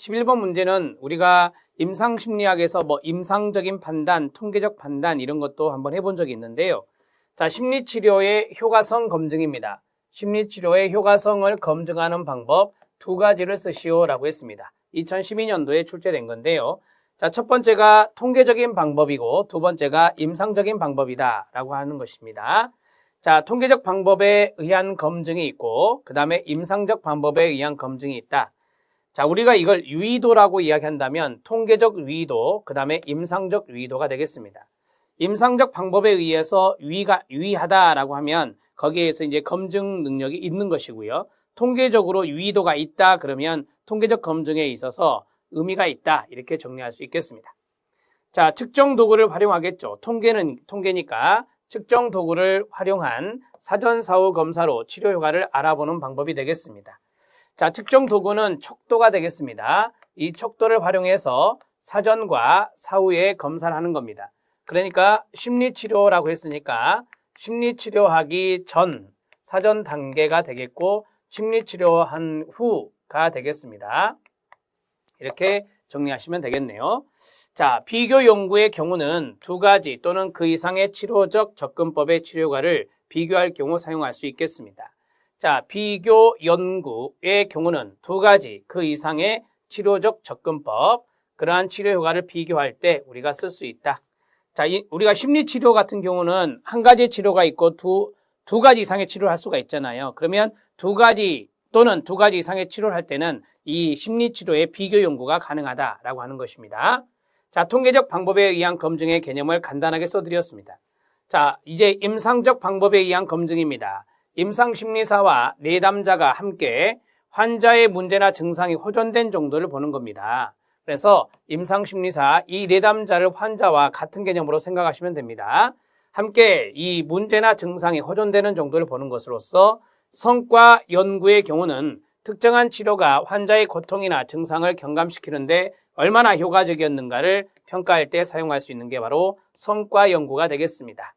11번 문제는 우리가 임상심리학에서 뭐 임상적인 판단, 통계적 판단 이런 것도 한번 해본 적이 있는데요. 자, 심리치료의 효과성 검증입니다. 심리치료의 효과성을 검증하는 방법 두 가지를 쓰시오라고 했습니다. 2012년도에 출제된 건데요. 자, 첫 번째가 통계적인 방법이고 두 번째가 임상적인 방법이다라고 하는 것입니다. 자, 통계적 방법에 의한 검증이 있고 그 다음에 임상적 방법에 의한 검증이 있다. 자, 우리가 이걸 유의도라고 이야기한다면 통계적 유의도, 그 다음에 임상적 유의도가 되겠습니다. 임상적 방법에 의해서 유의가, 유의하다라고 하면 거기에서 이제 검증 능력이 있는 것이고요. 통계적으로 유의도가 있다 그러면 통계적 검증에 있어서 의미가 있다 이렇게 정리할 수 있겠습니다. 자, 측정 도구를 활용하겠죠. 통계는 통계니까 측정 도구를 활용한 사전 사후 검사로 치료 효과를 알아보는 방법이 되겠습니다. 자, 측정 도구는 척도가 되겠습니다. 이 척도를 활용해서 사전과 사후에 검사를 하는 겁니다. 그러니까 심리치료라고 했으니까 심리치료하기 전 사전 단계가 되겠고 심리치료한 후가 되겠습니다. 이렇게 정리하시면 되겠네요. 자, 비교 연구의 경우는 두 가지 또는 그 이상의 치료적 접근법의 치료가를 비교할 경우 사용할 수 있겠습니다. 자, 비교 연구의 경우는 두 가지 그 이상의 치료적 접근법, 그러한 치료 효과를 비교할 때 우리가 쓸 수 있다. 자, 이, 우리가 심리 치료 같은 경우는 한 가지 치료가 있고 두, 두 가지 이상의 치료를 할 수가 있잖아요. 그러면 두 가지 또는 두 가지 이상의 치료를 할 때는 이 심리 치료의 비교 연구가 가능하다라고 하는 것입니다. 자, 통계적 방법에 의한 검증의 개념을 간단하게 써드렸습니다. 자, 이제 임상적 방법에 의한 검증입니다. 임상심리사와 내담자가 함께 환자의 문제나 증상이 호전된 정도를 보는 겁니다. 그래서 임상심리사 이 내담자를 환자와 같은 개념으로 생각하시면 됩니다. 함께 이 문제나 증상이 호전되는 정도를 보는 것으로서 성과 연구의 경우는 특정한 치료가 환자의 고통이나 증상을 경감시키는데 얼마나 효과적이었는가를 평가할 때 사용할 수 있는 게 바로 성과 연구가 되겠습니다.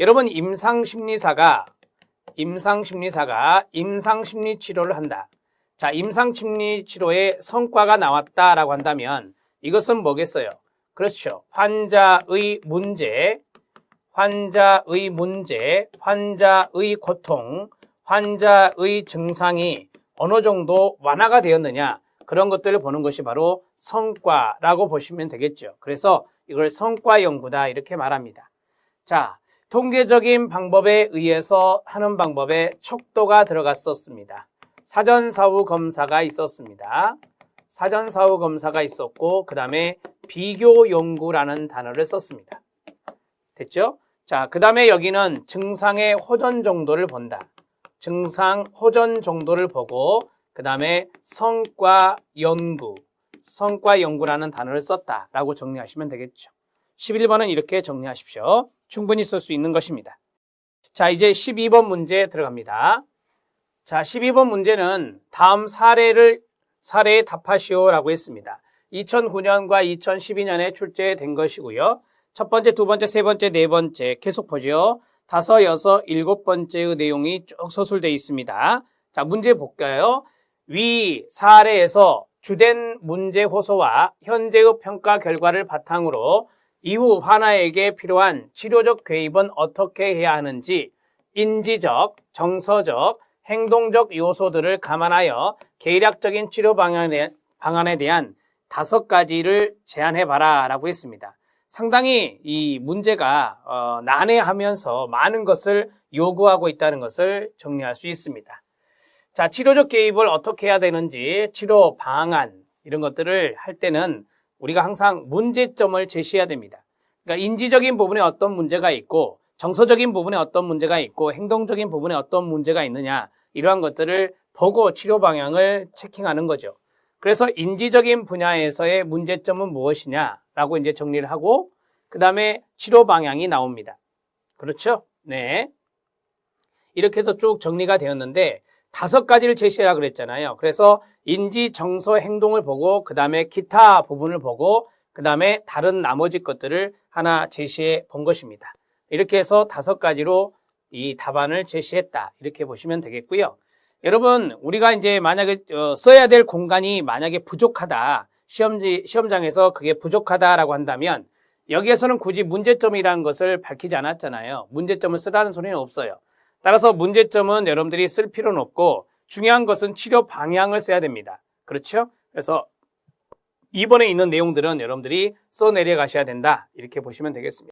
여러분 임상심리사가 임상심리사가 임상심리 치료를 한다. 자, 임상심리 치료의 성과가 나왔다라고 한다면 이것은 뭐겠어요? 그렇죠. 환자의 문제, 환자의 문제, 환자의 고통, 환자의 증상이 어느 정도 완화가 되었느냐 그런 것들을 보는 것이 바로 성과라고 보시면 되겠죠. 그래서 이걸 성과 연구다 이렇게 말합니다. 자, 통계적인 방법에 의해서 하는 방법에 촉도가 들어갔었습니다. 사전사후 검사가 있었습니다. 사전사후 검사가 있었고 그 다음에 비교 연구라는 단어를 썼습니다. 됐죠? 자, 그 다음에 여기는 증상의 호전 정도를 본다. 증상 호전 정도를 보고 그 다음에 성과 연구, 성과 연구라는 단어를 썼다라고 정리하시면 되겠죠. 11번은 이렇게 정리하십시오. 충분히 쓸 수 있는 것입니다. 자, 이제 12번 문제 들어갑니다. 자, 12번 문제는 다음 사례를 사례에 답하시오라고 했습니다. 2009년과 2012년에 출제된 것이고요. 첫 번째, 두 번째, 세 번째, 네 번째 계속 보죠. 다섯, 여섯, 일곱 번째의 내용이 쭉 서술되어 있습니다. 자, 문제 볼까요? 위 사례에서 주된 문제 호소와 현재의 평가 결과를 바탕으로 이후 환아에게 필요한 치료적 개입은 어떻게 해야 하는지 인지적, 정서적, 행동적 요소들을 감안하여 계략적인 치료 방안에, 방안에 대한 다섯 가지를 제안해 봐라 라고 했습니다. 상당히 이 문제가 어, 난해하면서 많은 것을 요구하고 있다는 것을 정리할 수 있습니다. 자, 치료적 개입을 어떻게 해야 되는지 치료 방안 이런 것들을 할 때는 우리가 항상 문제점을 제시해야 됩니다. 그러니까 인지적인 부분에 어떤 문제가 있고 정서적인 부분에 어떤 문제가 있고 행동적인 부분에 어떤 문제가 있느냐 이러한 것들을 보고 치료 방향을 체킹하는 거죠. 그래서 인지적인 분야에서의 문제점은 무엇이냐라고 이제 정리를 하고 그 다음에 치료 방향이 나옵니다. 그렇죠? 네. 이렇게 해서 쭉 정리가 되었는데 다섯 가지를 제시하라 그랬잖아요. 그래서 인지, 정서, 행동을 보고 그 다음에 기타 부분을 보고 그 다음에 다른 나머지 것들을 하나 제시해 본 것입니다. 이렇게 해서 다섯 가지로 이 답안을 제시했다. 이렇게 보시면 되겠고요. 여러분 우리가 이제 만약에 어, 써야 될 공간이 만약에 부족하다 시험지 시험장에서 그게 부족하다라고 한다면 여기에서는 굳이 문제점이라는 것을 밝히지 않았잖아요. 문제점을 쓰라는 소리는 없어요. 따라서 문제점은 여러분들이 쓸 필요는 없고 중요한 것은 치료 방향을 써야 됩니다. 그렇죠? 그래서 이번에 있는 내용들은 여러분들이 써 내려가셔야 된다. 이렇게 보시면 되겠습니다.